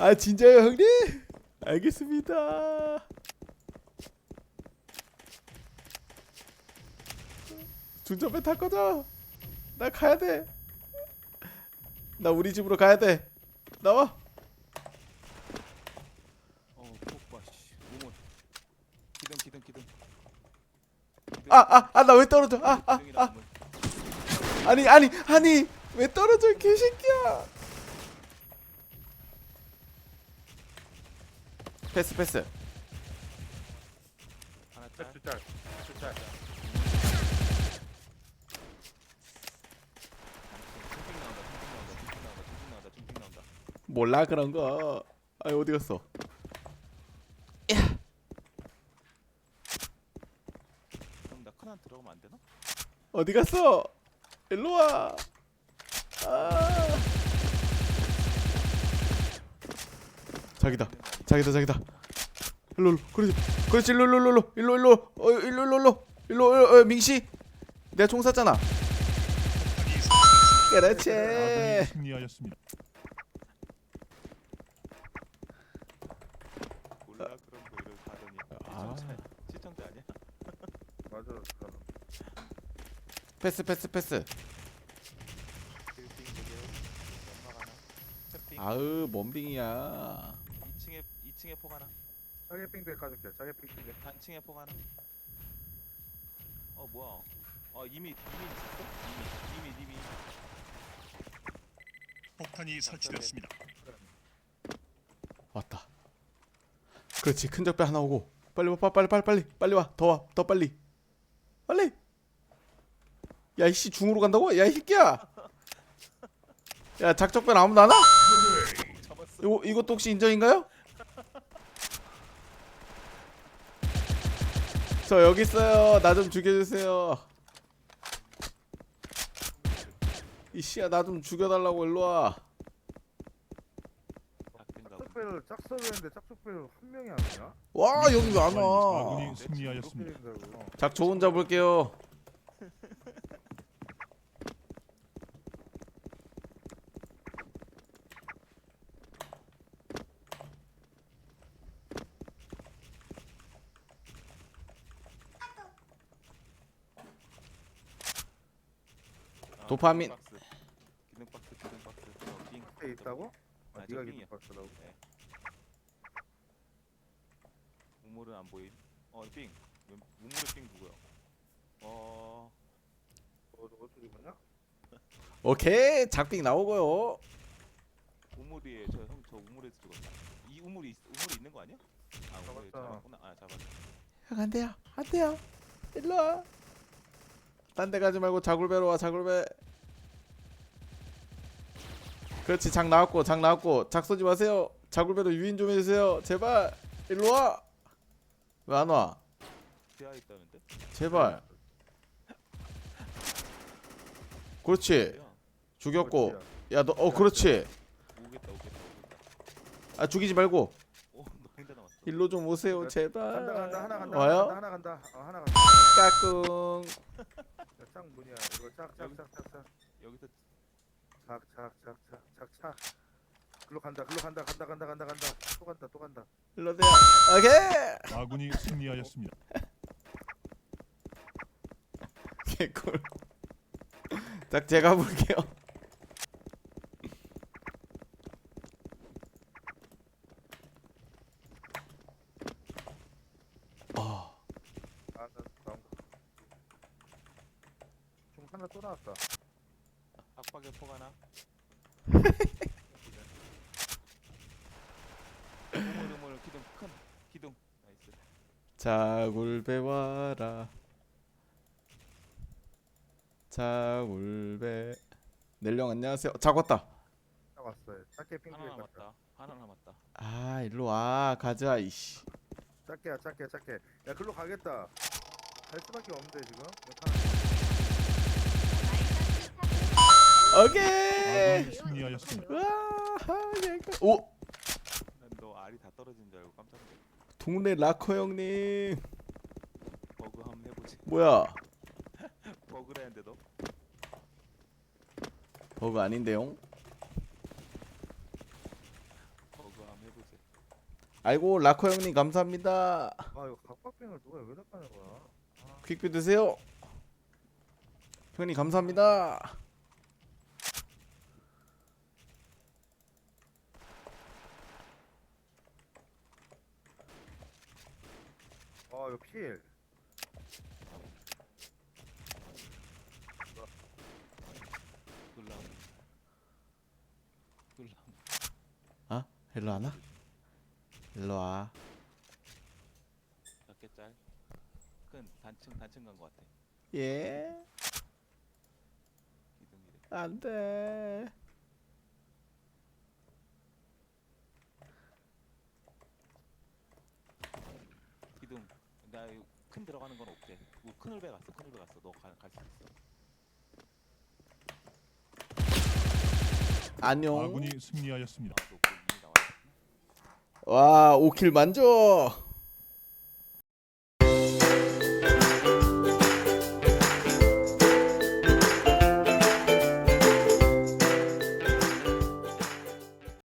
아 진짜요 형님? 알겠습니다. 중전배 탈 거죠? 나 가야 돼. 나 우리 집으로 가야 돼. 나와. 어 기둥 기둥 기둥 아 아 아 나 왜 떨어져? 아 아 기둥이랑 아. 우물. 아니 아니 아니 왜 떨어져 이 개새끼야. 패스 패스. 하나 짤 짤, 짤. 중핑 나온다 중핑 나온다 중핑 나온다 중핑 나온다 중핑 나온다 몰라 그런 거. 아니 어디 갔어? 그럼 나 큰한 들어가면 안 되나? 어디 갔어? 일로 와. 아. 자기다. 자기다 자기다. 일로 일로. 그렇지. 그렇지 일로 일로 일로 일로 일로 어 일로 일로 일로 일로 일로 어, 민씨. 내가 총 쐈잖아. 그렇지. 아군이 승리하였습니다. 몰라 그런 거 이러고 가더니 아. 시청자 시청자 아니야? 맞아. 그럼. 패스 패스 패스. 빌딩 되게 연막 하나 탭핑 아으 뭔 빙이야. 2층에 2층에 폭 하나 짜게 빙빙 까줄게. 짜게 빙빙. 단층에 폭 하나 어 뭐야 어 이미 이미 있었어? 이미 이미 이미 폭탄이 설치되었습니다. 왔다. 그렇지 큰 적배 하나 오고 빨리 와 빨리 빨리 빨리 빨리 와 더 와 더 빨리 빨리. 야 이씨 중으로 간다고? 야 이 새끼야. 야 작적배 아무도 안 와? 잡았어 이거 이것도 혹시 인정인가요? 저 여기 있어요. 나 좀 죽여주세요. 이씨야 나 좀 죽여달라고 일로 와. 짝서를 했는데 짝쪽배를 한 명이 안 오냐? 와 여기 왜 안 와? 아군이 승리하였습니다. 때린다고. 작저 혼자 볼게요. 도파민. 기능 박스 기능 박스 기능 박스 어, 빙 앞에 있다고? 아, 아, 네가 저. 기분 봤더라고. 네. 우물은 안 보임 어빙 우물의 빙 누구야 어 어, 너 어떻게 보냐? 오케이 작빙 나오고요. 우물이에 저 형 저 우물에서 죽었나 이 우물이 있, 우물이 있는 거 아니야 아 우물에 잡았다. 잡았구나 아 잡았어 형안 돼요 안 돼요 일로 와. 딴 데 가지 말고 자굴배로 와 자굴배. 그렇지 작 나왔고 작 나왔고 작 쏘지 마세요. 자굴배로 유인 좀 해주세요 제발 일로 와. 왜 안 와? 있다는데 제발. 그렇지 야 죽였고 야 너 어 그렇지 오겠다 오겠다 오겠다 아 죽이지 말고 오너 남았어 일로 좀 오세요 제발. 간다 간다 하나 간다. 와요? 하나 간다. 하나 간다. 어, 하나 간다. 까꿍. 야, 짝 뭐냐? 이거 짝짝짝짝짝. 여기서 착착착착착착. 글로 간다. 글로 간다. 간다 간다 간다 간다. 또 간다. 또 간다. 일로 돼요. 오케이. 아군이 승리하였습니다. 개꿀. 딱 제가 볼게요. 아, 아, 나. 중 하나 또 나왔다. 압박의 폭 하나 우물 우물 기둥 큰 기둥 나이스 자굴배 와라. 자굴 배. 넬령 안녕하세요. 작았다. 딱 왔어요. 작게 하나 핑크에 갔다. 남았다 하나 남았다 아, 일로 와. 가자 이씨. 작게야 작게 작게. 야 글로 가겠다. 갈 수밖에 없는데 지금. 오케이. 승리하였습니다. 와, 얘가. 오, 난너 알이 다 떨어진 줄 알고 깜짝 놀랐어 동네 라커 형님. 버그 한번 해보지 뭐야? 버그라는데 너 버그 아닌데요? 버그 한번 아이고 라코 형님 감사합니다. 아 이거 각박빙을 누가 왜 닦아낸 거야? 퀵뷰 드세요. 형님 감사합니다. 아 이거 필. 놀라. 놀라. 아 일로 와나? 일로 와. 몇개 짤. 큰 단층 단층 간거 같아. 예. 안돼. 기둥. 나큰 들어가는 건 없대. 뭐 큰울배 갔어. 큰울배 갔어. 너 갈 수 있어. 안녕. 아군이 승리하였습니다. 그 이미 나와. 와 5킬 만족.